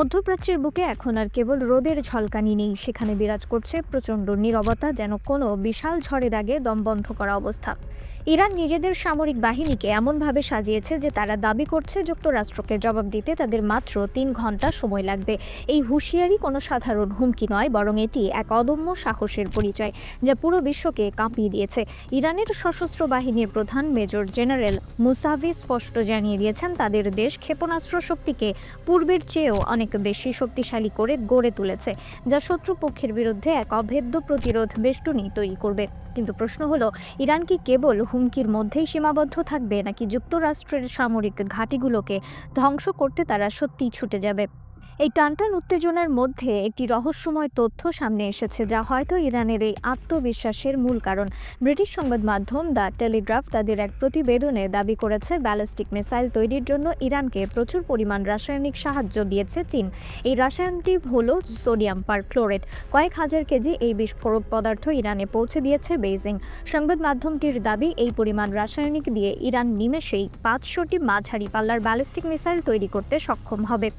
মধ্যপ্রাচ্যের বুকে এখন আর কেবল রোদের ঝলকানি নেই। সেখানে বিরাজ করছে প্রচণ্ড নিরবতা, যেন কোনো বিশাল ঝড়ে দাগে দম বন্ধ করা অবস্থা। ইরান নিজেদের সামরিক বাহিনীকে এমনভাবে সাজিয়েছে যে তারা দাবি করছে যুক্তরাষ্ট্রকে জবাব দিতে তাদের মাত্র তিন ঘণ্টা সময় লাগবে। এই হুঁশিয়ারি কোনো সাধারণ হুমকি নয়, বরং এটি এক অদম্য সাহসের পরিচয় যা পুরো বিশ্বকে কাঁপিয়ে দিয়েছে। ইরানের সশস্ত্র বাহিনীর প্রধান মেজর জেনারেল মুসাভি স্পষ্ট জানিয়ে দিয়েছেন, তাদের দেশ ক্ষেপণাস্ত্র শক্তিকে পূর্বের চেয়েও অনেক বেশি শক্তিশালী করে গড়ে তুলেছে, যা শত্রুপক্ষের বিরুদ্ধে এক অভেদ্য প্রতিরোধ বেষ্টনী তৈরি করবে। কিন্তু প্রশ্ন হলো, ইরান কি কেবল হুমকির মধ্যেই সীমাবদ্ধ থাকবে, নাকি যুক্তরাষ্ট্রের সামরিক ঘাঁটিগুলোকে ধ্বংস করতে তারা সত্যিই ছুটে যাবে? এই টানটান উত্তেজনার মধ্যে একটি রহস্যময় তথ্য সামনে এসেছে, যা হয়তো ইরানের এই আত্মবিশ্বাসের মূল কারণ। ব্রিটিশ সংবাদ মাধ্যম দ্য টেলিগ্রাফ তাদের এক প্রতিবেদনে দাবি করেছে, ব্যালিস্টিক মিসাইল তৈরির জন্য ইরানকে প্রচুর পরিমাণ রাসায়নিক সাহায্য দিয়েছে চীন। এই রাসায়নটি হলো সোডিয়াম পারক্লোরেট। কয়েক হাজার কেজি এই বিস্ফোরক পদার্থ ইরানে পৌঁছে দিয়েছে বেইজিং। সংবাদ মাধ্যমটির দাবি, এই পরিমাণ রাসায়নিক দিয়ে ইরান নিমেষেই পাঁচশোটি মাঝারি পাল্লার ব্যালিস্টিক মিসাইল তৈরি করতে সক্ষম হবে।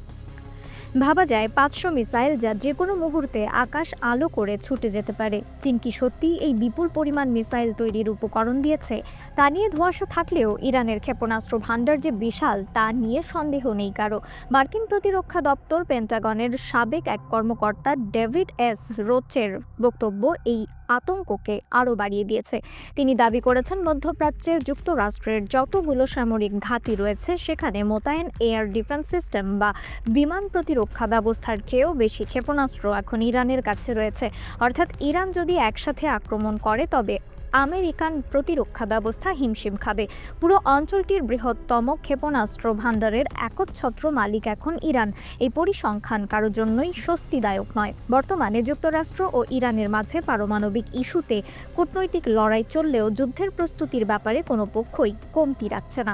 ভাবা যায় পাঁচশো মিসাইল যা যে কোনো মুহূর্তে আকাশ আলো করে ছুটে যেতে পারে। চীন কি সত্যিই এই বিপুল পরিমাণ মিসাইল তৈরির উপকরণ দিয়েছে? তা নিয়ে ধোঁয়াশা থাকলেও ইরানের ক্ষেপণাস্ত্র ভাণ্ডার যে বিশাল, তা নিয়ে সন্দেহ নেই কারও। মার্কিন প্রতিরক্ষা দপ্তর, পেন্টাগনের সাবেক এক কর্মকর্তা ডেভিড এস রোচের বক্তব্য এই আতঙ্ককে আরও বাড়িয়ে দিয়েছে। তিনি দাবি করেছেন, মধ্যপ্রাচ্যে যুক্তরাষ্ট্রের যতগুলো সামরিক ঘাঁটি রয়েছে, সেখানে মোতায়েন এয়ার ডিফেন্স সিস্টেম বা বিমান প্রতিরক্ষা ব্যবস্থার চেয়েও বেশি ক্ষেপণাস্ত্র এখন ইরানের কাছে রয়েছে। অর্থাৎ ইরান যদি একসাথে আক্রমণ করে, তবে আমেরিকান প্রতিরক্ষা ব্যবস্থা হিমশিম খাবে। পুরো অঞ্চলটির বৃহত্তম ক্ষেপণাস্ত্র ভাণ্ডারের একচ্ছত্র মালিক এখন ইরান। এই পরিসংখ্যান কারও জন্যই স্বস্তিদায়ক নয়। বর্তমানে যুক্তরাষ্ট্র ও ইরানের মাঝে পারমাণবিক ইস্যুতে কূটনৈতিক লড়াই চললেও যুদ্ধের প্রস্তুতির ব্যাপারে কোনো পক্ষই কমতি রাখছে না।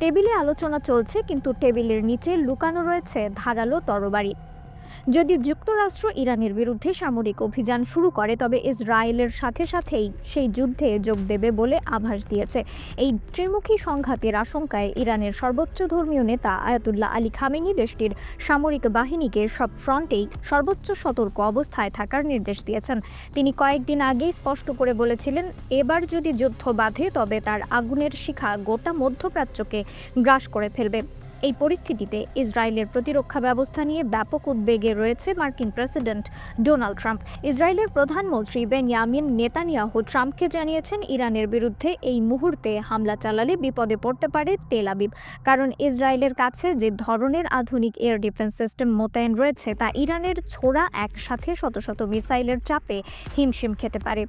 টেবিলে আলোচনা চলছে, কিন্তু টেবিলের নিচে লুকানো রয়েছে ধারালো তরবারি। যদি যুক্তরাষ্ট্র ইরানের বিরুদ্ধে সামরিক অভিযান শুরু করে, তবে ইসরায়েলের সাথে সাথেই সেই যুদ্ধে যোগ দেবে বলে আভাস দিয়েছে। এই ত্রিমুখী সংঘাতের আশঙ্কায় ইরানের সর্বোচ্চ ধর্মীয় নেতা আয়াতুল্লাহ আলী খামেনি দেশটির সামরিক বাহিনীকে সব ফ্রন্টেই সর্বোচ্চ সতর্ক অবস্থায় থাকার নির্দেশ দিয়েছেন। তিনি কয়েকদিন আগেই স্পষ্ট করে বলেছিলেন, এবার যদি যুদ্ধ বাধে, তবে তার আগুনের শিখা গোটা মধ্যপ্রাচ্যকে গ্রাস করে ফেলবে। এই পরিস্থিতিতে ইসরায়েলের প্রতিরক্ষা ব্যবস্থা নিয়ে ব্যাপক উদ্বেগে রয়েছে মার্কিন প্রেসিডেন্ট ডোনাল্ড ট্রাম্প। ইসরায়েলের প্রধানমন্ত্রী বেনয়ামিন নেতানিয়াহু ট্রাম্পকে জানিয়েছেন ইরানের বিরুদ্ধে এই মুহূর্তে হামলা চালালে বিপদে পড়তে পারে তেল আবিব। কারণ ইসরায়েলের কাছে যে ধরনের আধুনিক এয়ার ডিফেন্স সিস্টেম মোতায়েন রয়েছে, তা ইরানের ছোড়া একসাথে শত শত মিসাইলের চাপে হিমশিম খেতে পারে।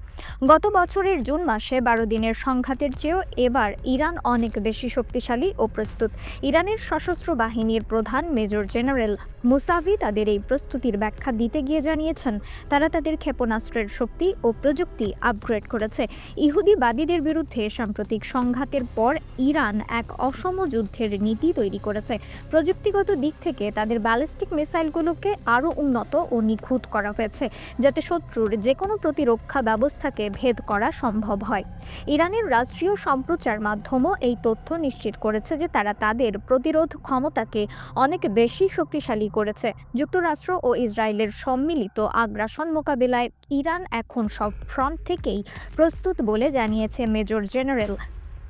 গত বছরের জুন মাসে বারো দিনের সংঘাতের চেয়েও এবার ইরান অনেক বেশি শক্তিশালী ও প্রস্তুত। ইরানের সশস্ত্র বাহিনীর প্রধান মেজর জেনারেল মুসাভি তাদের এই প্রস্তুতির ব্যাখ্যা দিতে গিয়ে জানিয়েছেন, তারা তাদের ক্ষেপণাস্ত্রের শক্তি ও প্রযুক্তি আপগ্রেড করেছে। ইহুদিবাদীদের বিরুদ্ধে সাম্প্রতিক সংঘাতের পর ইরান এক অসম যুদ্ধের নীতি তৈরি করেছে। প্রযুক্তিগত দিক থেকে তাদের ব্যালিস্টিক মিসাইলগুলোকে আরও উন্নত ও নিখুঁত করা হয়েছে, যাতে শত্রুর যে কোনো প্রতিরক্ষা ব্যবস্থাকে ভেদ করা সম্ভব হয়। ইরানের রাষ্ট্রীয় সম্প্রচার মাধ্যমও এই তথ্য নিশ্চিত করেছে যে তারা তাদের প্রতিরোধ ক্ষমতাকে অনেক বেশি শক্তিশালী করেছে। যুক্তরাষ্ট্র ও ইসরায়েলের সম্মিলিত আগ্রাসন মোকাবেলায় ইরান এখন সব ফ্রন্ট থেকেই প্রস্তুত বলে জানিয়েছে মেজর জেনারেল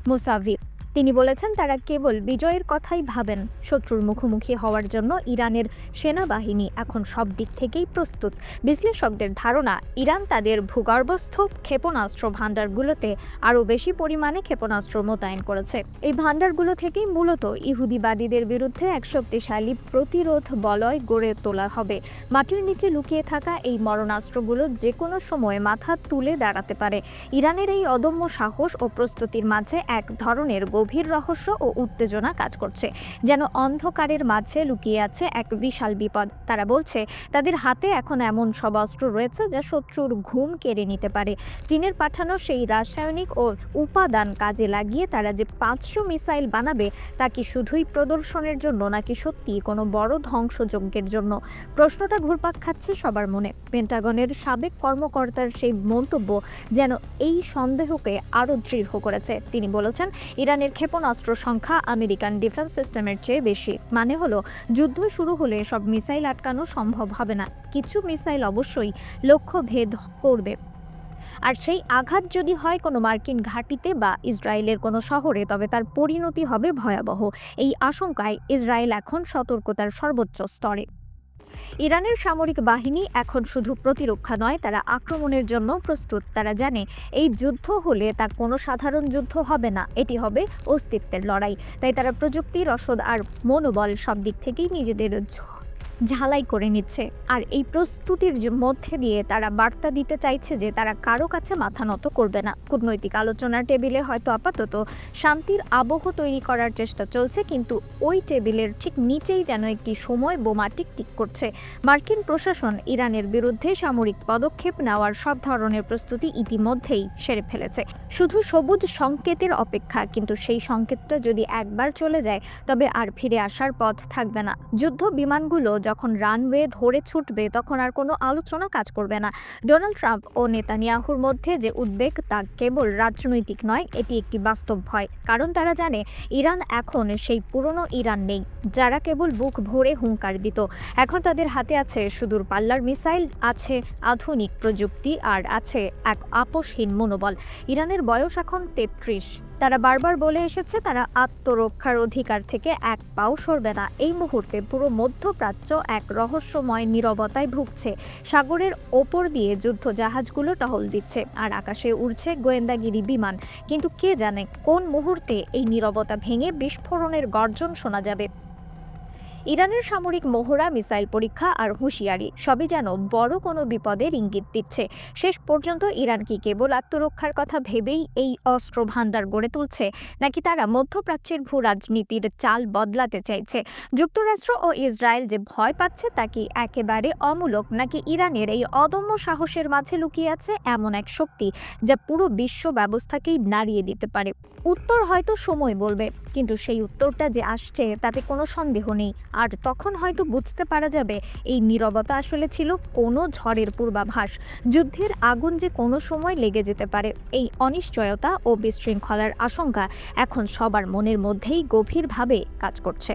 মুসাভি তিনি বলেছেন, তারা কেবল বিজয়ের কথাই ভাবেন। শত্রুর মুখোমুখি হওয়ার জন্য ইরানের সেনাবাহিনী এখন সব দিক থেকেই প্রস্তুত। বিশ্লেষকদের ধারণা, ইরান তাদের ভূগর্ভস্থ ক্ষেপণাস্ত্র ভাণ্ডারগুলোতে আরও বেশি পরিমাণে ক্ষেপণাস্ত্র মোতায়েন করেছে। এই ভাণ্ডারগুলো থেকেই মূলত ইহুদিবাদীদের বিরুদ্ধে এক শক্তিশালী প্রতিরোধ বলয় গড়ে তোলা হবে। মাটির নিচে লুকিয়ে থাকা এই মরণাস্ত্রগুলো যে কোনো সময় মাথা তুলে দাঁড়াতে পারে। ইরানের এই অদম্য সাহস ও প্রস্তুতির মাঝে এক ধরনের গভীর রহস্য ও উত্তেজনা কাজ করছে, যেন অন্ধকারের মাঝে লুকিয়ে আছে এক বিশাল বিপদ। তারা বলছে, তাদের হাতে এখন এমন সব অস্ত্র রয়েছে যা শত্রুর ঘুম কেড়ে নিতে পারে। চীনের পাঠানো সেই রাসায়নিক ও উপাদান কাজে লাগিয়ে তারা যে পাঁচশো মিসাইল বানাবে, তা কি শুধুই প্রদর্শনের জন্য নাকি সত্যি কোনো বড় ধ্বংসযজ্ঞের জন্য? প্রশ্নটা ঘুরপাক খাচ্ছে সবার মনে। পেন্টাগনের সাবেক কর্মকর্তার সেই মন্তব্য যেন এই সন্দেহকে আরও দৃঢ় করেছে। তিনি বলেছেন, ইরানের ক্ষেপণাস্ত্র সংখ্যা আমেরিকান ডিফেন্স সিস্টেমের চেয়ে বেশি। মানে হলো, যুদ্ধ শুরু হলে সব মিসাইল আটকানো সম্ভব হবে না। কিছু মিসাইল অবশ্যই লক্ষ্য ভেদ করবে। আর সেই আঘাত যদি হয় কোনো মার্কিন ঘাঁটিতে বা ইসরায়েলের কোনো শহরে, তবে তার পরিণতি হবে ভয়াবহ। এই আশঙ্কায় ইসরায়েল এখন সতর্কতার সর্বোচ্চ স্তরে। ইরানের সামরিক বাহিনী এখন শুধু প্রতিরক্ষা নয়, তারা আক্রমণের জন্য প্রস্তুত। তারা জানে এই যুদ্ধ হলে তা কোনো সাধারণ যুদ্ধ হবে না, এটি হবে অস্তিত্বের লড়াই। তাই তারা প্রযুক্তি, রসদ আর মনোবল সব দিক থেকেই নিজেদের ঝালাই করে নিচ্ছে। আর এই প্রস্তুতির মধ্যে দিয়ে তারা বার্তা দিতে চাইছে যে তারা কারও কাছে মাথা নত করবে না। কূটনৈতিক আলোচনার টেবিলে হয়তো আপাতত শান্তির আবহ তৈরি করার চেষ্টা চলছে, কিন্তু ওই টেবিলের ঠিক নিচেই যেন একটি সময় বোমা টিকটিক করছে। মার্কিন প্রশাসন ইরানের বিরুদ্ধে সামরিক পদক্ষেপ নেওয়ার সব ধরনের প্রস্তুতি ইতিমধ্যেই সেরে ফেলেছে। শুধু সবুজ সংকেতের অপেক্ষা, কিন্তু সেই সংকেতটা যদি একবার চলে যায়, তবে আর ফিরে আসার পথ থাকবে না। যুদ্ধ বিমানগুলো যখন রানওয়ে ধরে ছুটবে, তখন আর কোনো আলোচনা কাজ করবে না। ডোনাল্ড ট্রাম্প ও নেতানিয়াহুর মধ্যে যে উদ্বেগ, তা কেবল রাজনৈতিক নয়, এটি একটি বাস্তব ভয়। কারণ তারা জানে, ইরান এখন সেই পুরনো ইরান নেই, যারা কেবল বুক ভরে হুঙ্কার দিত। এখন তাদের হাতে আছে সুদূর পাল্লার মিসাইল, আছে আধুনিক প্রযুক্তি, আর আছে এক আপোষহীন মনোবল। ইরানের বয়স এখন তেত্রিশ। তারা বারবার বলে এসেছে, তারা আত্মরক্ষার অধিকার থেকে এক পাও সরবে না। এই মুহূর্তে পুরো মধ্যপ্রাচ্য এক রহস্যময় নিরবতায় ভুগছে। সাগরের ওপর দিয়ে যুদ্ধ জাহাজগুলো টহল দিচ্ছে আর আকাশে উড়ছে গোয়েন্দাগিরি বিমান। কিন্তু কে জানে কোন মুহূর্তে এই নিরবতা ভেঙে বিস্ফোরণের গর্জন শোনা যাবে? ইরানের সামরিক মহড়া মিসাইল পরীক্ষা আর হুঁশিয়ারি সবই যেন বড় কোনো বিপদের ইঙ্গিত দিচ্ছে। শেষ পর্যন্ত ইরান কি কেবল আত্মরক্ষার কথা ভেবেই এই অস্ত্র ভান্ডার গড়ে তুলছে, নাকি তারা মধ্যপ্রাচ্যের ভূ রাজনীতির চাল বদলাতে চাইছে? যুক্তরাষ্ট্র ও ইসরায়েল যে ভয় পাচ্ছে তা কি একেবারে অমূলক, নাকি ইরানের এই অদম্য সাহসের মাঝে লুকিয়ে আছে এমন এক শক্তি যা পুরো বিশ্ব ব্যবস্থাকেই নাড়িয়ে দিতে পারে? উত্তর হয়তো সময় বলবে, কিন্তু সেই উত্তরটা যে আসছে তাতে কোনো সন্দেহ নেই। আর তখন হয়তো বুঝতে পারা যাবে এই নীরবতা আসলে ছিল কোনো ঝড়ের পূর্বাভাস। যুদ্ধের আগুন যে কোনো সময় লেগে যেতে পারে, এই অনিশ্চয়তা ও বিশৃঙ্খলার আশঙ্কা এখন সবার মনের মধ্যেই গভীরভাবে কাজ করছে।